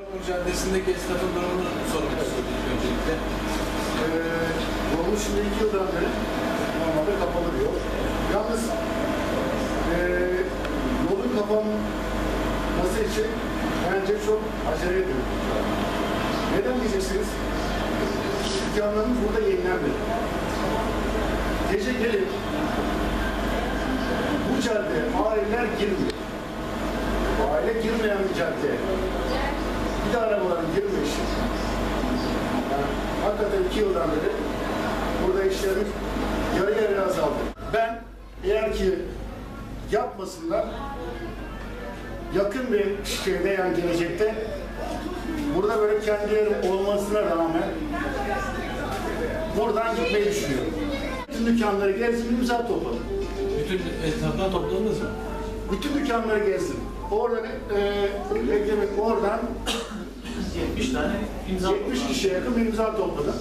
Çamur Caddesi'ndeki esnafın durumunu sormak ilk öncelikle. Ee, yolun şimdi iki yıldan beri normalde kapalı bir yol. Yalnız ee, yolun kapanması için bence çok acele ediyor. Neden diyeceksiniz? Dükkanlarımız burada yenilenmedi. Gece gelip bu cadde aileler girmiyor. Aile girmeyen bir cadde. Bir de arabaların girme işi. Yani hakikaten iki yıldan beri burada işlerimiz yarı yarıya azaldı. Ben eğer ki yapmasınlar yakın bir şeyde yani gelecekte burada böyle kendi yerim olmasına rağmen buradan gitmeyi düşünüyorum. Bütün dükkanları gezdim, imza topladım. Bütün esnaftan topladınız mı? Bütün dükkanları gezdim. Oradan, e, eklemek oradan 70 tane imza 70 kişiye yakın bir imza topladım.